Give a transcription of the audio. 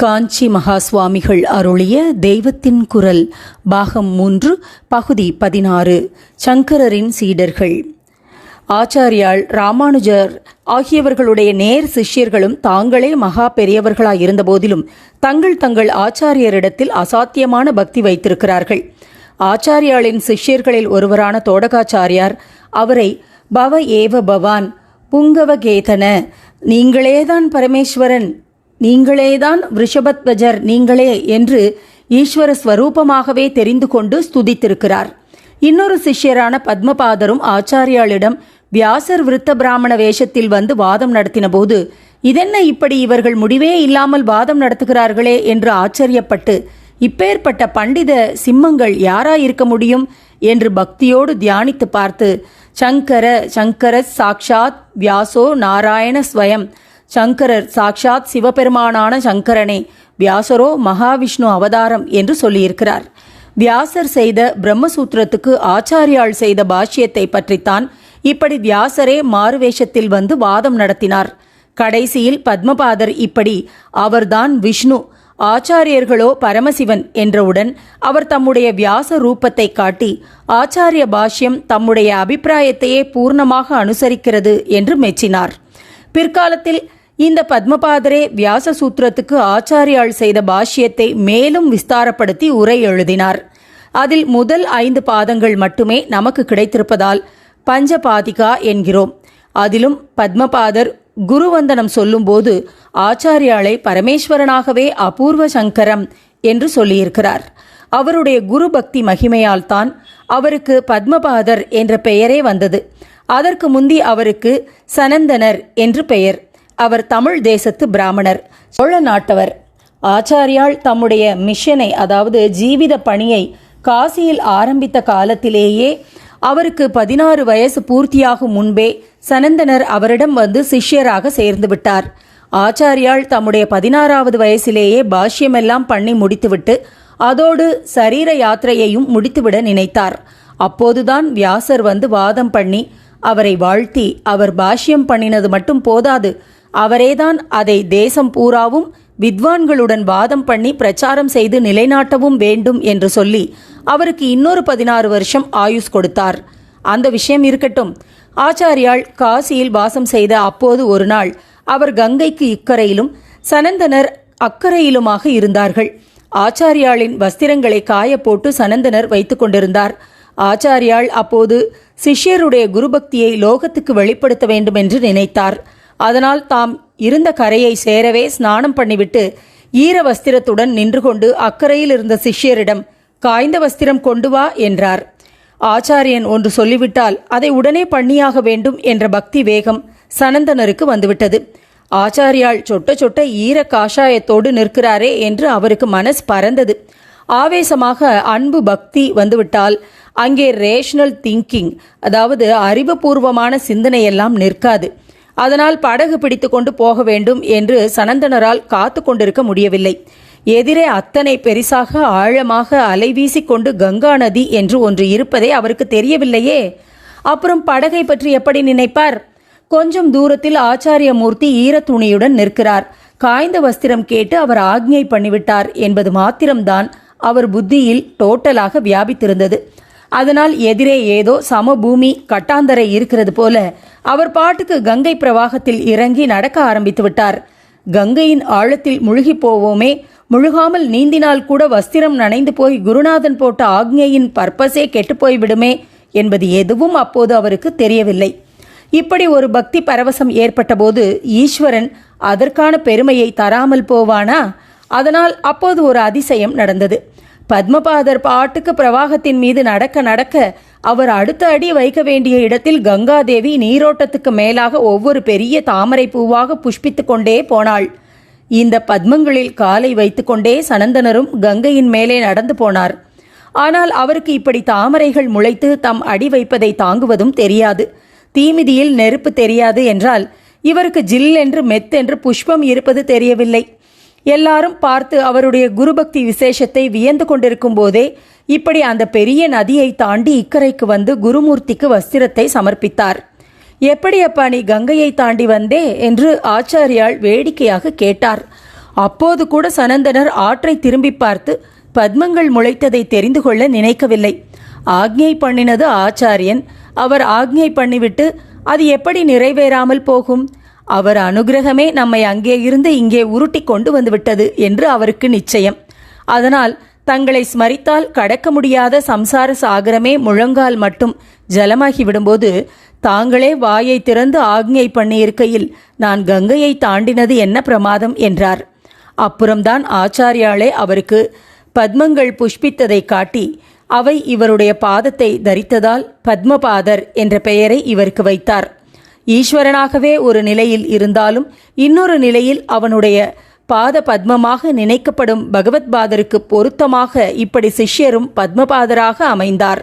காஞ்சி மகா சுவாமிகள் அருளிய தெய்வத்தின் குரல் பாகம் மூன்று பகுதி பதினாறு சங்கரரின் சீடர்கள். ஆச்சாரியாள் ராமானுஜர் ஆகியவர்களுடைய நேர் சிஷ்யர்களும் தாங்களே மகா பெரியவர்களாய் இருந்தபோதிலும் தங்கள் தங்கள் ஆச்சாரியரிடத்தில் அசாத்தியமான பக்தி வைத்திருக்கிறார்கள். ஆச்சாரியாளின் சிஷ்யர்களில் ஒருவரான தோடகாச்சாரியார் அவரை பவ ஏவ பவான் புங்கவகேதன நீங்களேதான் பரமேஸ்வரன் நீங்களேதான் ரிஷபத்வஜர் நீங்களே என்று ஈஸ்வர ஸ்வரூபமாகவே தெரிந்து கொண்டு ஸ்துதித்திருக்கிறார். இன்னொரு சிஷ்யரான பத்மபாதரும் ஆச்சாரியாளிடம் வியாசர் விருத்த பிராமண வேஷத்தில் வந்து வாதம் நடத்தின போது இதென்ன இப்படி இவர்கள் முடிவே இல்லாமல் வாதம் நடத்துகிறார்களே? என்று ஆச்சரியப்பட்டு இப்பேற்பட்ட பண்டித சிம்மங்கள் யாராயிருக்க முடியும்? என்று பக்தியோடு தியானித்து பார்த்து சங்கர சங்கர சாக்ஷாத் வியாசோ நாராயண ஸ்வயம் சங்கரர் சாக்ஷாத் சிவபெருமானான சங்கரனே வியாசரோ மகாவிஷ்ணு அவதாரம் என்று சொல்லியிருக்கிறார். வியாசர் செய்த பிரம்மசூத்திரத்துக்கு ஆச்சாரியாள் செய்த பாஷ்யத்தை பற்றித்தான் இப்படி வியாசரே மாறுவேஷத்தில் வந்து வாதம் நடத்தினார். கடைசியில் பத்மபாதர் இப்படி அவர்தான் விஷ்ணு ஆச்சாரியர்களோ பரமசிவன் என்றவுடன் அவர் தம்முடைய வியாச ரூபத்தை காட்டி ஆச்சாரிய பாஷ்யம் தம்முடைய அபிப்பிராயத்தையே பூர்ணமாக அனுசரிக்கிறது என்று மெச்சினார். பிற்காலத்தில் இந்த பத்மபாதரே வியாச சூத்திரத்துக்கு ஆச்சாரியாள் செய்த பாஷ்யத்தை மேலும் விஸ்தாரப்படுத்தி உரை எழுதினார். அதில் முதல் ஐந்து பாதங்கள் மட்டுமே நமக்கு கிடைத்திருப்பதால் பஞ்சபாதிகா என்கிறோம். அதிலும் பத்மபாதர் குருவந்தனம் சொல்லும்போது ஆச்சாரியாளை பரமேஸ்வரனாகவே அபூர்வ சங்கரம் என்று சொல்லியிருக்கிறார். அவருடைய குரு பக்தி மகிமையால் தான் அவருக்கு பத்மபாதர் என்ற பெயரே வந்தது. அதற்கு முந்தி அவருக்கு சனந்தனர் என்று பெயர். அவர் தமிழ் தேசத்து பிராமணர். சோழ நாட்டவர். ஆச்சாரியால் தம்முடைய மிஷனை அதாவது ஜீவித பணியை காசியில் ஆரம்பித்த காலத்திலேயே அவருக்கு பதினாறு வயசு பூர்த்தியாகும் முன்பே சனந்தனர் அவரிடம் வந்து சிஷ்யராக சேர்ந்து விட்டார். ஆச்சாரியால் தம்முடைய பதினாறாவது வயசிலேயே பாஷ்யமெல்லாம் பண்ணி முடித்துவிட்டு அதோடு சரீர யாத்திரையையும் முடித்துவிட நினைத்தார். அப்போதுதான் வியாசர் வந்து வாதம் பண்ணி அவரை வாழ்த்தி அவர் பாஷ்யம் பண்ணினது மட்டும் போதாது அவரேதான் அதை தேசம் பூராவும் வித்வான்களுடன் வாதம் பண்ணி பிரச்சாரம் செய்து நிலைநாட்டவும் வேண்டும் என்று சொல்லி அவருக்கு இன்னொரு பதினாறு வருஷம் ஆயுஸ் கொடுத்தார். அந்த விஷயம் இருக்கட்டும். ஆச்சாரியாள் காசியில் வாசம் செய்த அப்போது ஒரு நாள் அவர் கங்கைக்கு இக்கரையிலும் சனந்தனர் அக்கறையிலுமாக இருந்தார்கள். ஆச்சாரியாளின் வஸ்திரங்களை காய போட்டு சனந்தனர் வைத்து கொண்டிருந்தார். ஆச்சாரியாள் அப்போது சிஷ்யருடைய குருபக்தியை லோகத்துக்கு வெளிப்படுத்த வேண்டும் என்று நினைத்தார். அதனால் தாம் இருந்த கரையை சேரவே ஸ்நானம் பண்ணிவிட்டு ஈர வஸ்திரத்துடன் நின்று கொண்டு அக்கறையில் இருந்த சிஷ்யரிடம் காய்ந்த வஸ்திரம் கொண்டு வா என்றார். ஆச்சாரியன் ஒன்று சொல்லிவிட்டால் அதை உடனே பண்ணியாக வேண்டும் என்ற பக்தி வேகம் சனந்தனருக்கு வந்துவிட்டது. ஆச்சாரியால் சொட்ட சொட்ட ஈர காஷாயத்தோடு நிற்கிறாரே என்று அவருக்கு மனசு பறந்தது. ஆவேசமாக அன்பு பக்தி வந்துவிட்டால் அங்கே ரேஷனல் திங்கிங் அதாவது அறிவுபூர்வமான சிந்தனையெல்லாம் நிற்காது. அதனால் படகு பிடித்து கொண்டு போக வேண்டும் என்று சனந்தனரால் காத்து கொண்டிருக்க முடியவில்லை. எதிரே அத்தனை பெரிசாக ஆழமாக அலை வீசிக்கொண்டு கங்கா நதி என்று ஒன்று இருப்பதே அவருக்கு தெரியவில்லையே. அப்புறம் படகை பற்றி எப்படி நினைப்பார்? கொஞ்சம் தூரத்தில் ஆச்சாரியமூர்த்தி ஈரத்துணியுடன் நிற்கிறார். காய்ந்த வஸ்திரம் கேட்டு அவர் ஆக்ஞை பண்ணிவிட்டார் என்பது மாத்திரம்தான் அவர் புத்தியில் டோட்டலாக வியாபித்திருந்தது. அதனால் எதிரே ஏதோ சமபூமி கட்டாந்தரை இருக்கிறது போல அவர் பாட்டுக்கு கங்கை பிரவாகத்தில் இறங்கி நடக்க ஆரம்பித்து விட்டார். கங்கையின் ஆழத்தில் முழுகி போவோமே முழுகாமல் நீந்தினால் கூட வஸ்திரம் நனைந்து போய் குருநாதன் போட்ட ஆக்ஞையின் பர்பஸே கெட்டுப்போய் விடுமே என்பது எதுவும் அப்போது அவருக்கு தெரியவில்லை. இப்படி ஒரு பக்தி பரவசம் ஏற்பட்டபோது ஈஸ்வரன் அதற்கான பெருமையை தராமல் போவானா? அதனால் அப்போது ஒரு அதிசயம் நடந்தது. பத்மபாதர் பாட்டுக்கு பிரவாகத்தின் மீது நடக்க நடக்க அவர் அடுத்த அடி வைக்க வேண்டிய இடத்தில் கங்காதேவி நீரோட்டத்துக்கு மேலாக ஒவ்வொரு பெரிய தாமரை பூவாக புஷ்பித்துக் கொண்டே போனாள். இந்த பத்மங்களில் காலை வைத்துக்கொண்டே சனந்தனரும் கங்கையின் மேலே நடந்து போனார். ஆனால் அவருக்கு இப்படி தாமரைகள் முளைத்து தம் அடி வைப்பதை தாங்குவதும் தெரியாது. தீமிதியில் நெருப்பு தெரியாது என்றால் இவருக்கு ஜில் என்று மெத்தென்று புஷ்பம் இருப்பது தெரியவில்லை. எல்லாரும் பார்த்து அவருடைய குருபக்தி விசேஷத்தை வியந்து கொண்டிருக்கும் போதே இப்படி அந்த பெரிய நதியை தாண்டி இக்கரைக்கு வந்து குருமூர்த்திக்கு வஸ்திரத்தை சமர்ப்பித்தார். எப்படியப்பா நீ கங்கையை தாண்டி வந்தே? என்று ஆச்சாரியாள் வேடிக்கையாக கேட்டார். அப்போது கூட சனந்தனர் ஆற்றை திரும்பி பார்த்து பத்மங்கள் முளைத்ததை தெரிந்து கொள்ள நினைக்கவில்லை. ஆக்ஞை பண்ணினது ஆச்சாரியன். அவர் ஆக்ஞை பண்ணிவிட்டு அது எப்படி நிறைவேறாமல் போகும்? அவர் அனுகிரகமே நம்மை அங்கே இருந்து இங்கே உருட்டி கொண்டு வந்துவிட்டது என்று அவருக்கு நிச்சயம். அதனால் தங்களை ஸ்மரித்தால் கடக்க முடியாத சம்சார சாகரமே முழங்கால் மட்டும் ஜலமாகி விடும்போது தாங்களே வாயை திறந்து ஆக்ஞை பண்ணியிருக்கையில் நான் கங்கையை தாண்டினது என்ன பிரமாதம் என்றார். அப்புறம்தான் ஆச்சாரியாளே அவருக்கு பத்மங்கள் புஷ்பித்ததை காட்டி அவை இவருடைய பாதத்தை தரித்ததால் பத்மபாதர் என்ற பெயரை இவருக்கு வைத்தார். ஈஸ்வரனாகவே ஒரு நிலையில் இருந்தாலும் இன்னொரு நிலையில் அவனுடைய பாத பத்மமாக நினைக்கப்படும் பகவத்பாதருக்கு பொருத்தமாக இப்படி சிஷ்யரும் பத்மபாதராக அமைந்தார்.